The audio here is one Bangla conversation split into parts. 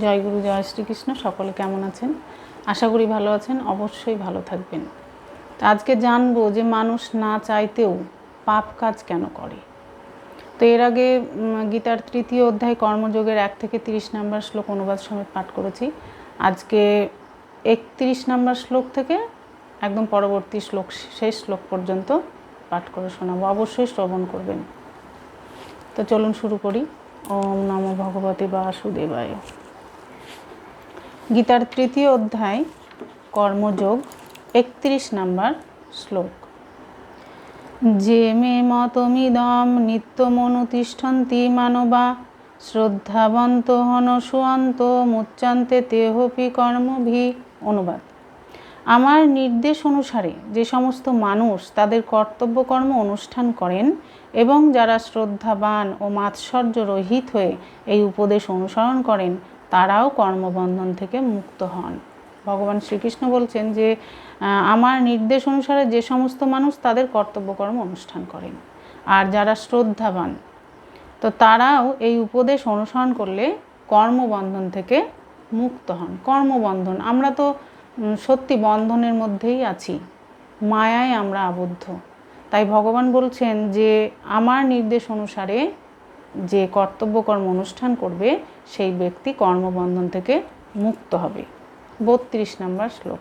জয় গুরু, জয় শ্রীকৃষ্ণ, সকলে কেমন আছেন? আশা করি ভালো আছেন, অবশ্যই ভালো থাকবেন। তো আজকে জানব যে মানুষ না চাইতেও পাপ কাজ কেন করে? তো এর আগে গীতার তৃতীয় অধ্যায় কর্মযোগের এক থেকে তিরিশ নাম্বার শ্লোক অনুবাদ সমেত পাঠ করেছি। আজকে একত্রিশ নাম্বার শ্লোক থেকে একদম পরবর্তী শ্লোক, শেষ শ্লোক পর্যন্ত পাঠ করে শোনাবো। অবশ্যই শ্রবণ করবেন। তো চলুন শুরু করি। ওম নম ভগবতে বাসুদেবায়। গীতার তৃতীয় অধ্যায়, কর্মযোগ, একত্রিশ নাম্বার শ্লোক। যে মে মতমিদম নিত্যমনুতিষ্ঠন্তি মানবা, শ্রদ্ধাবন্ত হনসুয়ন্ত মুচ্চান্তে তেহপি কর্মভি, অনুবাদ। আমার নির্দেশ অনুসারে যে সমস্ত মানুষ তাদের কর্তব্যকর্ম অনুষ্ঠান করেন এবং যারা শ্রদ্ধাবান ও মাৎসর্য রহিত হয়ে এই উপদেশ অনুসরণ করেন তারাও কর্মবন্ধন থেকে মুক্ত হন। ভগবান শ্রীকৃষ্ণ বলছেন যে আমার নির্দেশ অনুসারে যে সমস্ত মানুষ তাদের কর্তব্যকর্ম অনুষ্ঠান করেন। আর যারা শ্রদ্ধাবান, তো তারাও এই উপদেশ অনুসরণ করলে কর্মবন্ধন থেকে মুক্ত হন। কর্মবন্ধন, আমরা তো সত্যি বন্ধনের মধ্যেই আছি, মায়ায় আমরা আবদ্ধ। তাই ভগবান বলছেন যে, আমার নির্দেশ অনুসারে যে কর্তব্যকর্ম অনুষ্ঠান করবে, সেই ব্যক্তি কর্মবন্ধন থেকে মুক্ত হবে। বত্রিশ নম্বর শ্লোক।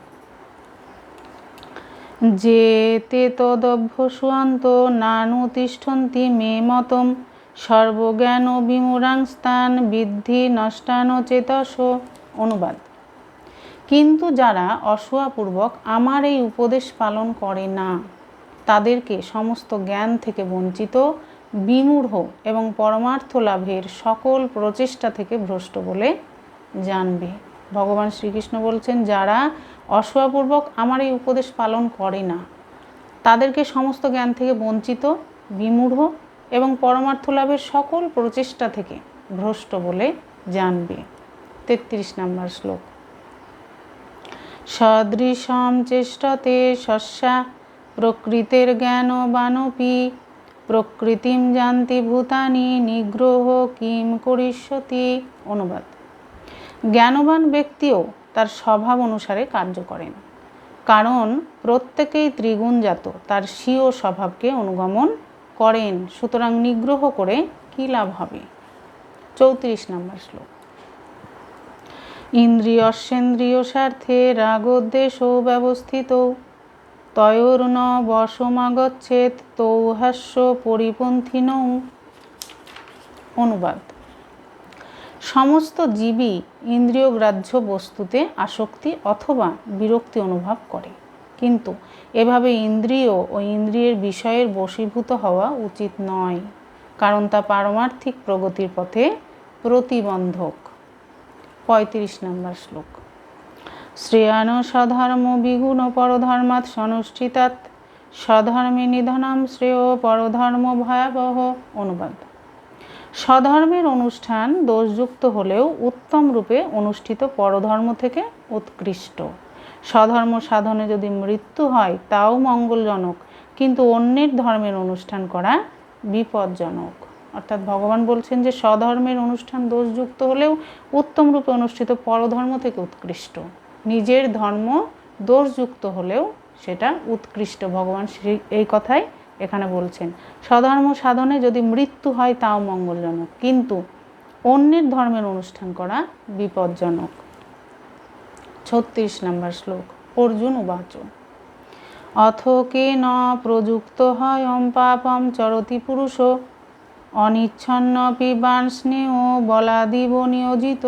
যে তে তদভ্যসুয়ান্ত নানুতিষ্ঠন্তি মে মতম, সর্বজ্ঞান বিমূরাংস্তান বৃদ্ধি নষ্টান চেতস, অনুবাদ। কিন্তু যারা অসূয়াপূর্বক আমার এই উপদেশ পালন করে না, তাদেরকে সমস্ত জ্ঞান থেকে বঞ্চিত বিমূঢ় এবং পরমার্থ লাভের সকল প্রচেষ্টা থেকে ভ্রষ্ট বলে জানবে। ভগবান শ্রীকৃষ্ণ বলছেন, যারা অসূয়াপূর্বক আমার এই উপদেশ পালন করে না, তাদেরকে সমস্ত জ্ঞান থেকে বঞ্চিত, বিমূঢ় এবং পরমার্থ লাভের সকল প্রচেষ্টা থেকে ভ্রষ্ট বলে জানবে। তেত্রিশ নম্বর শ্লোক। সদৃশম চেষ্টতে শস্যা, প্রকৃতের জ্ঞান বানপি প্রকৃতিম জানতি ভূতানি নিগ্রহ কিম করিষ্যতি? অনুবাদ। জ্ঞানবান ব্যক্তিও তার স্বভাব অনুসারে কার্য করেন। কারণ প্রত্যেকেই ত্রিগুণজাত, তার স্বীয় স্বভাবকে অনুগমন করেন। সুতরাং নিগ্রহ করে কী লাভ হবে? চৌত্রিশ নম্বর শ্লোক। ইন্দ্রিয়স্যেন্দ্রিয় স্বার্থে রাগোদ্দেশ ব্যবস্থিত। তয়োর্ন বশমাগচ্ছেদ তৌহাস্য পরিপন্থী নৌ। অনুবাদ। সমস্ত জীবই ইন্দ্রিয়গ্রাহ্য বস্তুতে আসক্তি অথবা বিরক্তি অনুভব করে। কিন্তু এভাবে ইন্দ্রিয় ও ইন্দ্রিয়ের বিষয়ের বশীভূত হওয়া উচিত নয়, কারণ তা পারমার্থিক প্রগতির পথে প্রতিবন্ধক। পঁয়ত্রিশ নম্বর শ্লোক। শ্রেয়ান স্বধর্ম বিগুণ পরধর্মাৎ সনুষ্ঠিতাৎ। স্বধর্মে নিধনাম শ্রেয় পরধর্ম ভয়াবহ অনুবাদ। স্বধর্মের অনুষ্ঠান দোষযুক্ত হলেও উত্তম রূপে অনুষ্ঠিত পরধর্ম থেকে উৎকৃষ্ট। স্বধর্ম সাধনে যদি মৃত্যু হয়, তাও মঙ্গলজনক, কিন্তু অন্যের ধর্মের অনুষ্ঠান করা বিপজ্জনক। অর্থাৎ ভগবান বলছেন যে, স্বধর্মের অনুষ্ঠান দোষযুক্ত হলেও উত্তম রূপে অনুষ্ঠিত পরধর্ম থেকে উৎকৃষ্ট। নিজের ধর্ম দোষযুক্ত হলেও সেটা উৎকৃষ্ট। ভগবান শ্রী এই কথাই এখানে বলছেন। স্বধর্ম সাধনে যদি মৃত্যু হয় তাও মঙ্গলজনক, কিন্তু অন্যের ধর্মের অনুষ্ঠান করা বিপজ্জনক। ছত্রিশ নম্বর শ্লোক, অর্জুন উবাচ। অথ কে ন প্রযুক্ত হয় অম পাপম চরতি পুরুষ অনিচ্ছন্ন বাণ স্নেহ বলাদিব নিয়োজিত।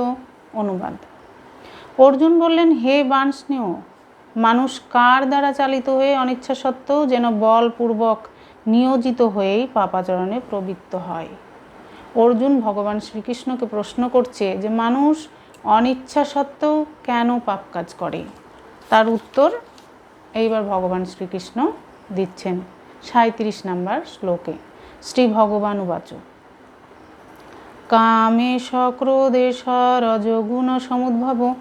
অনুবাদ। অর্জুন বললেন, হে বাণ স্নেহ মানুষ কার দ্বারা চালিত হয়ে অনিচ্ছা সত্ত্বেও যেন বলপূর্বক নিয়োজিত হয়েই পাপাচরণে প্রবৃত্ত হয়? অর্জুন ভগবান শ্রীকৃষ্ণকে প্রশ্ন করছে যে, মানুষ অনিচ্ছা সত্ত্বেও কেন পাপ কাজ করে? তার উত্তর এইবার ভগবান শ্রীকৃষ্ণ দিচ্ছেন সাঁত্রিশ নাম্বার শ্লোকে। শ্রী ভগবান উবাচ। কামে ক্রোধে রজগুণ সমুদ্ভব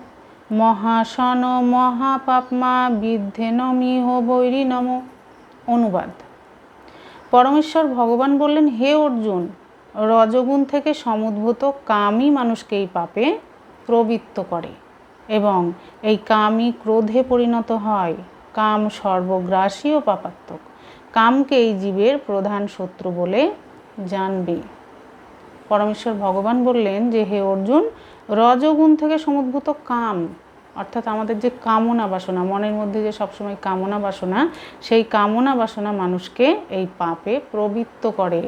মহাসন মহাপাপমা বিদ্ধে নমিহ বৈরী নম। অনুবাদ। পরমেশ্বর ভগবান বললেন, হে অর্জুন, রজগুণ থেকে সমুদ্ভূত কামই মানুষকে এই পাপে প্রবৃত্ত করে এবং এই কামই ক্রোধে পরিণত হয়। কাম সর্বগ্রাসী ও পাপাত্মক। কামকে এই জীবের প্রধান শত্রু বলে জানবে। পরমেশ্বর ভগবান বললেন যে, হে অর্জুন, রজগুণ থেকে সমুদ্ভূত কাম, অর্থাৎ আমাদের যে কামনা বাসনা, মনের মধ্যে যে সবসময় কামনা বাসনা, সেই কামনা বাসনা মানুষকে এই পাপে প্রবৃত্ত করে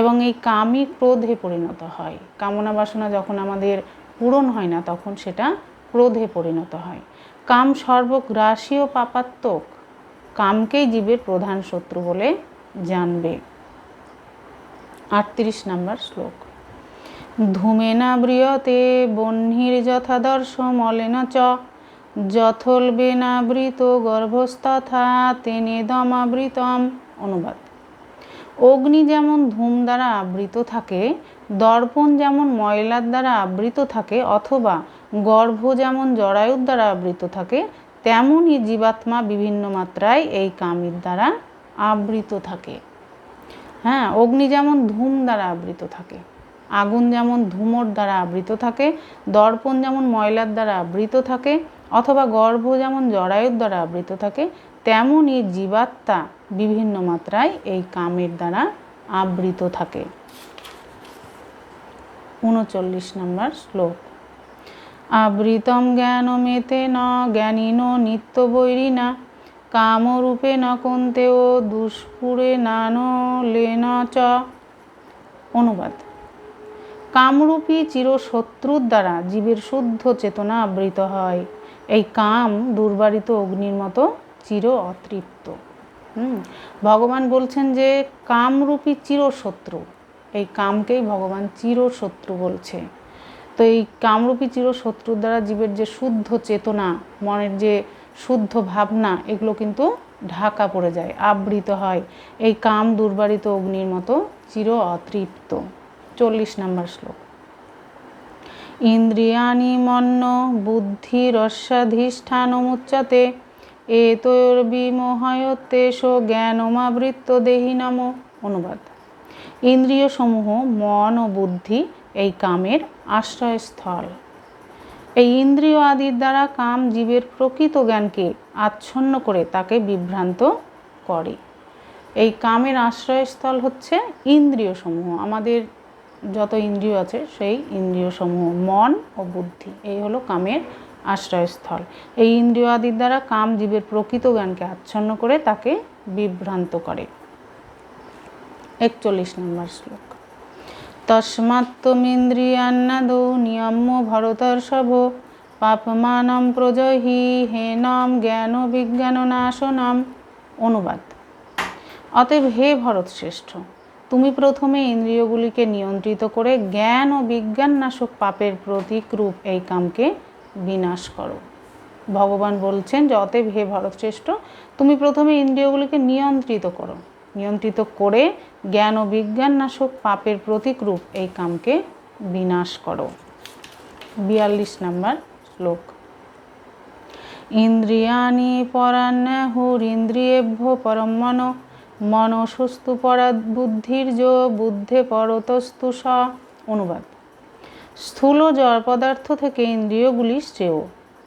এবং এই কামই ক্রোধে পরিণত হয়। কামনা বাসনা যখন আমাদের পূরণ হয় না, তখন সেটা ক্রোধে পরিণত হয়। কাম সর্বগ্রাসী ও পাপাত্মক, কামকেই জীবের প্রধান শত্রু বলে জানবে। আটত্রিশ নম্বর শ্লোক। ধূমেনা ব্রিয়তে বহ্নির যথাদর্শ মলেন চ। যথলবেনাবৃত গর্ভস্তথা তেনেদমাবৃতম অনুবাদ। অগ্নি যেমন ধূম দ্বারা আবৃত থাকে, দর্পণ যেমন ময়লার দ্বারা আবৃত থাকে, অথবা গর্ভ যেমন জরায়ুর দ্বারা আবৃত থাকে, তেমনই জীবাত্মা বিভিন্ন মাত্রায় এই কামির দ্বারা আবৃত থাকে। হ্যাঁ অগ্নি যেমন ধূম দ্বারা আবৃত থাকে। আগুন যেমন ধুমোর দ্বারা আবৃত থাকে, দর্পণ যেমন ময়লার দ্বারা আবৃত থাকে, অথবা গর্ভ যেমন জরায়ুর দ্বারা আবৃত থাকে তেমনই জীবাত্মা বিভিন্ন মাত্রায় এই কামের দ্বারা আবৃত থাকে। উনচল্লিশ নম্বর শ্লোক। আবৃতম জ্ঞান জ্ঞানমেতে ন জ্ঞানীন নিত্য বৈরিনা কামরূপে ন কন্তেও দুষ্পুরে নান লেন চ। অনুবাদ। কামরূপী চিরশত্রুর দ্বারা জীবের শুদ্ধ চেতনা আবৃত হয়। এই কাম দুর্বারিত অগ্নির মতো চির অতৃপ্ত। ভগবান বলছেন যে কামরূপী চিরশত্রু, এই কামকেই ভগবান চিরশত্রু বলছে। তো এই কামরূপী চিরশত্রুর দ্বারা জীবের যে শুদ্ধ চেতনা, মনের যে শুদ্ধ ভাবনা, এগুলো কিন্তু ঢাকা পড়ে যায়, আবৃত হয়। এই কাম দুর্বারিত অগ্নির মতো চির অতৃপ্ত। চল্লিশ নম্বর শ্লোক। ইন্দ্রিয়াণি মন্ন বুদ্ধি রস্যাধিষ্ঠানমুচ্যতে এতৈর্বিমোহয়তেষ জ্ঞানমাবৃত্ত দেহি নাম। অনুবাদ। ইন্দ্রিয় সমূহ মন ও বুদ্ধি এই কামের আশ্রয়স্থল। এই ইন্দ্রিয় আদির দ্বারা কাম জীবের প্রকৃত জ্ঞানকে আচ্ছন্ন করে তাকে বিভ্রান্ত করে। এই কামের আশ্রয়স্থল হচ্ছে ইন্দ্রিয় সমূহ আমাদের যত ইন্দ্রিয় আছে, সেই ইন্দ্রিয় সমূহ মন ও বুদ্ধি, এই হলো কামের আশ্রয়স্থল। এই ইন্দ্রিয় আদির দ্বারা কাম জীবের প্রকৃত জ্ঞানকে আচ্ছন্ন করে তাকে বিভ্রান্ত করে। একচল্লিশ নম্বর শ্লোক। তস্মাত্তমিন্দ্রিয়ান্নাদৌ নিয়ম্য ভরতর্ষভ, পাপমানম প্রজহি হেনম জ্ঞান বিজ্ঞান নাশনম। অনুবাদ। অতএব হে ভরত শ্রেষ্ঠ তুমি প্রথমে ইন্দ্রিয়গুলিকে নিয়ন্ত্রিত করে জ্ঞান ও বিজ্ঞান নাশক পাপের প্রতীক রূপ এই কামকে বিনাশ করো। ভগবান বলছেন যে, অতএব হে ভরতশ্রেষ্ঠ তুমি প্রথমে ইন্দ্রিয়গুলিকে নিয়ন্ত্রিত করো। নিয়ন্ত্রিত করে জ্ঞান ও বিজ্ঞান নাশক পাপের প্রতীক রূপ এই কামকে বিনাশ করো। বিয়াল্লিশ নাম্বার শ্লোক। ইন্দ্রিয়াণি পরান্যাহুর ইন্দ্রিয়েভ্য পরম মন মনসস্তু পরা বুদ্ধির যো বুদ্ধে পরতস্তু স। অনুবাদ। স্থূল জড় পদার্থ থেকে ইন্দ্রিয়গুলি শ্রেয়।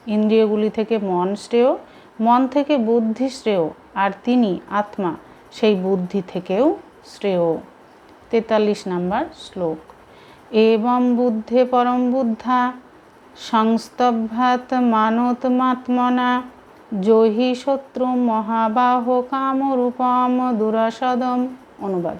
ইন্দ্রিয়গুলি থেকে মন শ্রেয়, মন থেকে বুদ্ধি শ্রেয়, আর তিনি আত্মা, সেই বুদ্ধি থেকেও শ্রেয়। তেতাল্লিশ নাম্বার শ্লোক। এবং বুদ্ধে পরম বুদ্ধা সংস্তভাত মানতমাত্মনা। জহি শত্রু মহাবাহ কামরূপম দুরাসদম। অনুবাদ।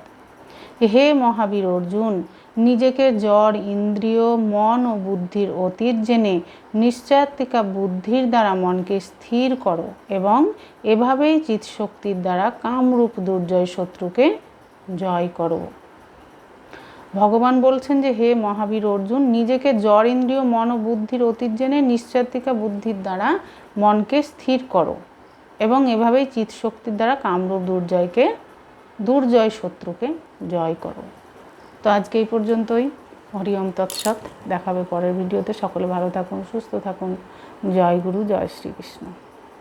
হে মহাবীর অর্জুন, নিজেকে জড় ইন্দ্রিয়, মন ও বুদ্ধির অতীত জেনে নিশ্চয়াত্মিকা বুদ্ধির দ্বারা মনকে স্থির করো এবং এভাবেই চিৎশক্তির দ্বারা কামরূপ দুর্জয় শত্রুকে জয় করো। ভগবান বলছেন যে, হে মহাবীর অর্জুন, নিজেকে জড় ইন্দ্রিয়, মন ও বুদ্ধির অতীত জেনে নিশ্চয়াত্মিকা বুদ্ধির দ্বারা মনকে স্থির করো এবং এভাবেই চিৎশক্তির দ্বারা কামরূপ দুর্জয়কে, দুর্জয় শত্রুকে জয় করো। তো আজকে এই পর্যন্তই। হরিওম তৎসৎ। দেখাবে পরের ভিডিওতে। সকলে ভালো থাকুন, সুস্থ থাকুন। জয় গুরু, জয় শ্রীকৃষ্ণ।